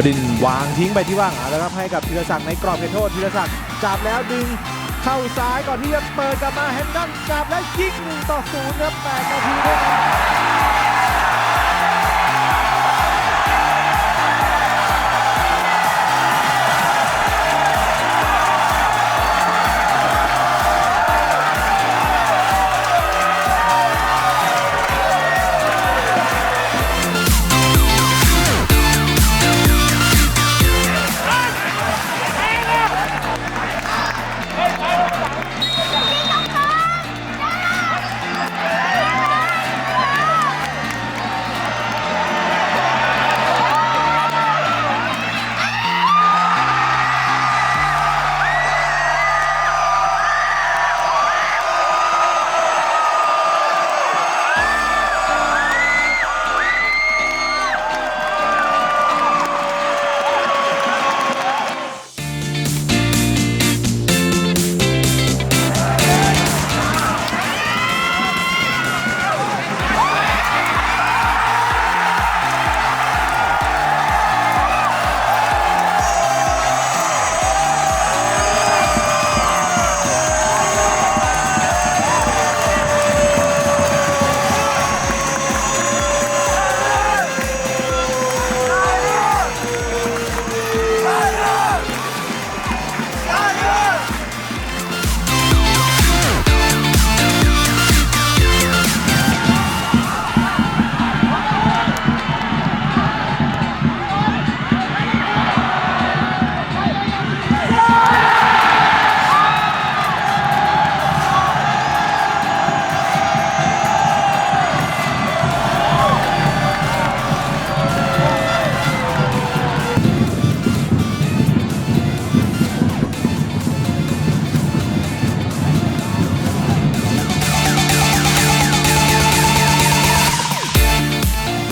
บดินวางทิ้งไปที่ว่างแล้วครับให้กับธีรศักดิ์ในกรอบเขตโทษธีรศักดิ์จับแล้วดึงเข้าซ้ายก่อนที่จะเปิดกลับมาแฮนดันจับและยิงหนึ่งต่อศูนย์ครับแปดนาทีเท่านั้น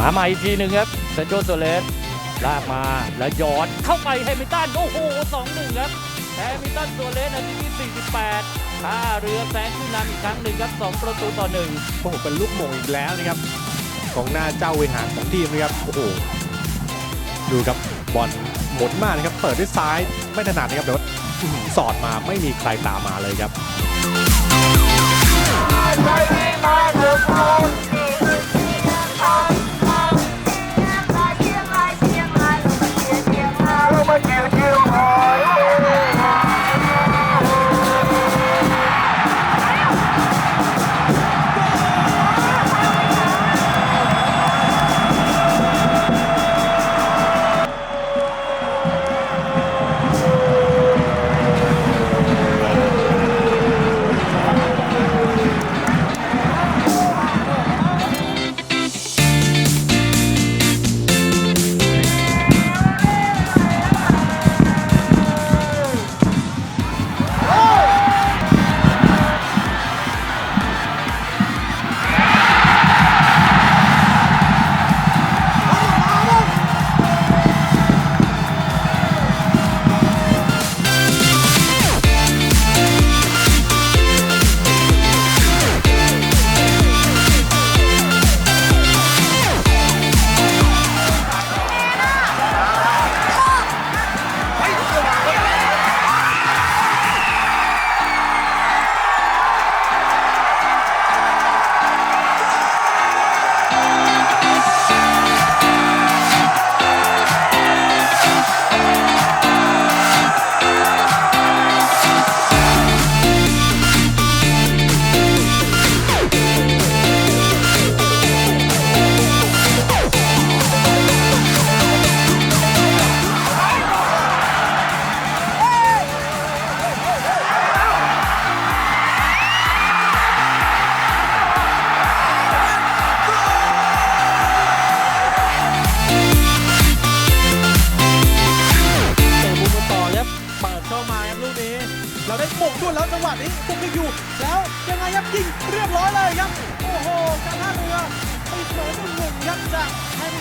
าม่อีกทีหนึ่งครับเซนโจโซเลสลากมาแล้วยอดเข้าไปแฮมิลตันโอ้โหสองหนึ่งครับแฮมิลตันโซเลสนาทีที่ 48ท่าเรือแซงขึ้นนำอีกครั้งหนึ่งครับสองประตูต่อหนึ่งโอ้โหเป็นลูกโมงอีกแล้วนะครับ ของหน้าเจ้าเวหางของทีมนะครับโอ้โหดูครับบอลหมดมากนะครับ เปิดด้วยซ้ายไม่ถนัดนะครับแต่ว่าสอดมาไม่มีใครตามมาเลยครับ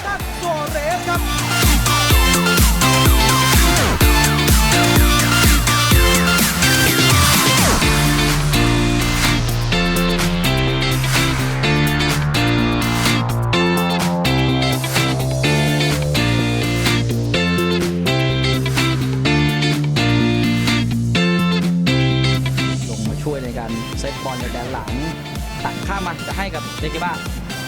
ซันโซเวยในการเซตบอลจาแดนหลัง ตัดข้ามมาจะให้กับเด็กิบ้า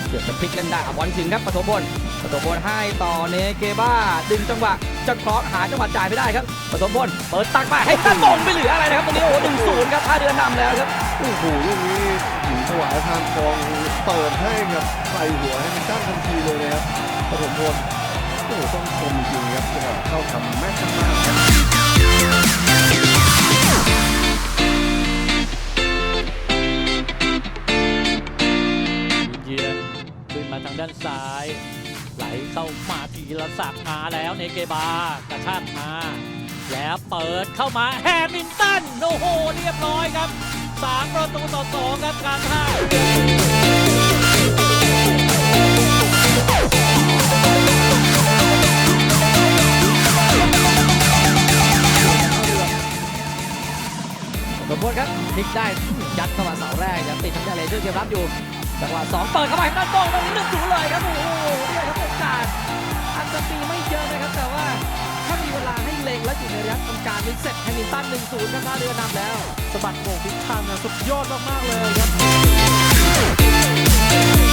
เกือบจะพลิกเล่นได้บอลถึงครับปฐมบล ปฐมพลให้ต่อเนเกบ้า ดึงจังหวะจะคล้องหาจังหวะจ่ายไม่ได้ครับปฐมพลเปิดตักมาให้ตันตรงไม่เหลืออะไรนะครับตรงนี้โอ้หนึ่งศูนย์ครับท่าเรือนำแล้วครับโอ้โหลูกนี้หญิงถวายทางทองเปิดให้กับใส่หัวให้มันตั้งทันทีเลยนะครับปฐมพลโอ้โหต้องชมจริงๆครับจังหวะเข้าทำแม่นมากครับเยือนขึ้นมาทางด้านซ้าย ไหลเข้ามาทีละศักมาแล้วเนเกบากระชากมา แล้วเปิดเข้ามาแฮมินตันโอ้โหเรียบร้อยครับสามประตูต่อสองครับการท่าเรือสมบูรณ์ครับพลิกได้ยัดเข้ามาเสาแรกยังติดทางด้เลเซอร์เกมรับอยู่จังหวะสองเปิดเข้าไปด้านตรงตรงนี้หนึ่ง อยู่ในระยะทำการมิกเสร็จแฮมิลตัน1 0ครับท่าเรือนำแล้วสะบัดโมงทิศทางนะสุดยอดมากๆเลยครับ